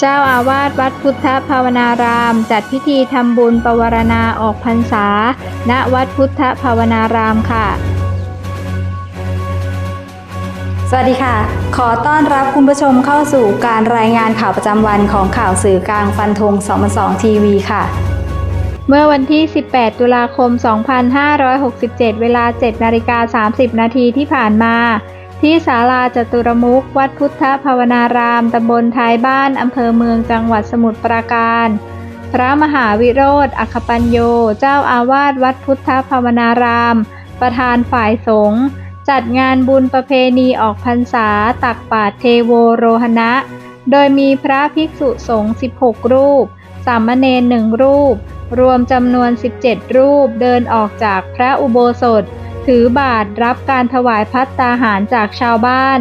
เจ้าอาวาสวัดพุทธภาวนาราม จัดพิธีทำบุญปวารณาออกพรรษา ณวัดพุทธภาวนารามค่ะ สวัสดีค่ะ ขอต้อนรับคุณผู้ชมเข้าสู่การรายงานข่าวประจำวันของข่าวสื่อกลางฟันธง2 2ทีวีค่ะ เมื่อวันที่ 18 ตุลาคม 2567 เวลา 7 นาฬิกา 30 นาทีที่ผ่านมา ที่ศาลาจตุรมุขวัดพุทธภาวนารามตำบลท้ายบ้านอำเภอเมืองจังหวัดสมุทรปราการ พระมหาวิโรธอัคคปัญโย เจ้าอาวาสวัดพุทธภาวนาราม ประธานฝ่ายสงฆ์จัดงานบุญประเพณีออกพรรษาตักบาตรเทโวโรหณะ โดยมีพระภิกษุสงฆ์16 รูป สามเณรหนึ่งรูป รวมจำนวน 17 รูปเดินออกจากพระอุโบสถ ถือบาตรรับการถวายพัตตาหารจากชาวบ้าน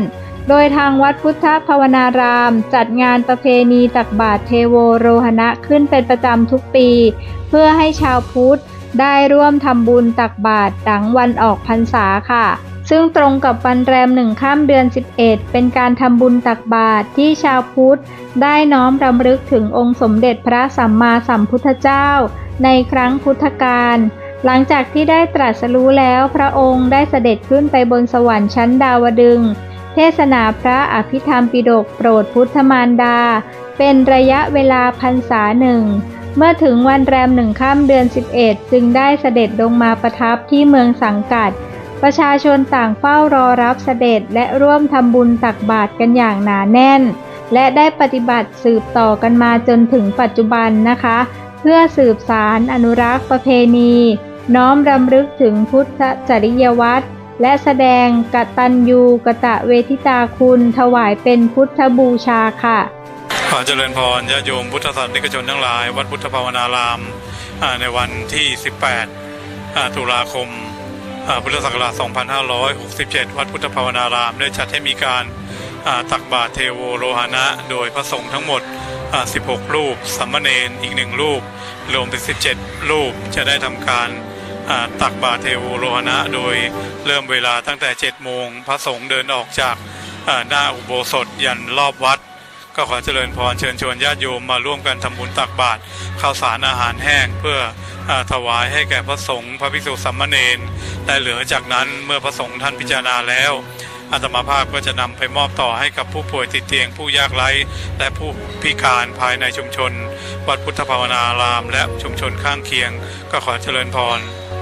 โดยทางวัดพุทธภาวนาราม จัดงานประเพณีตักบาตรเทโวโรหณะขึ้นเป็นประจำทุกปี เพื่อให้ชาวพุทธได้ร่วมทำบุญตักบาตรหลังวันออกพรรษาค่ะ ซึ่งตรงกับวันแรมหนึ่งข้ามเดือน 11 เป็นการทำบุญตักบาตรที่ชาวพุทธ ได้น้อมรำลึกถึงองค์สมเด็จพระสัมมาสัมพุทธเจ้า ในครั้งพุทธกาล หลังจากที่ได้ตรัสรู้แล้วพระองค์ได้เสด็จขึ้นไปบนสวรรค์ชั้นดาวดึง เทศนาพระอภิธรรมปิฎกโปรดพุทธมารดา เป็นระยะเวลาพรรษาหนึ่ง เมื่อถึงวันแรมหนึ่งข้ามเดือน 11 จึงได้เสด็จลงมาประทับที่เมืองสังกัด ประชาชนต่างเฝ้ารอรับเสด็จและร่วมทำบุญตักบาตรกันอย่างหนาแน่น และได้ปฏิบัติสืบต่อกันมาจนถึงปัจจุบันนะคะ เพื่อสืบสารอนุรักษ์ประเพณี น้อมรำลึกถึงพุทธจริยวัตรและแสดงกตัญญูกะตะเวทิตาคุณถวายเป็นพุทธบูชาค่ะขอเจริญพรญาโยมพุทธศาสนิกชนทั้งหลาย วัดพุทธภาวนารามในวันที่ 18 ตุลาคมพุทธศักราช 2567 วัดพุทธภาวนาราม ได้จัดให้มีการตักบาตรเทโวโลหณะโดยพระสงฆ์ทั้งหมด 16 รูปสามมเณรอีกหนึ่งรูป รวมเป็น 17 รูปจะได้ทำการ ตักบาตรเทโวโลหณะโดยเริ่มเวลาตั้งแต่7โมงพระสงฆ์เดินออกจากหน้าอุโบสถยันรอบวัด ก็ขอเจริญพรเชิญชวนญาติโยมมาร่วมกันทำบุญตักบาตรข้าวสารอาหารแห้งเพื่ออถวายให้แก่พระสงฆ์พระภิกษุสามเณรและเหลือจากนั้นเมื่อพระสงฆ์ท่านพิจารณาแล้วอาตมาภาพก็จะนำไปมอบต่อให้กับผู้ป่วยติดเตียงผู้ยากไร้ และผู้พิการภายในชุมชน วัดพุทธภาวนาราม และชุมชนข้างเคียง ก็ขอเจริญพร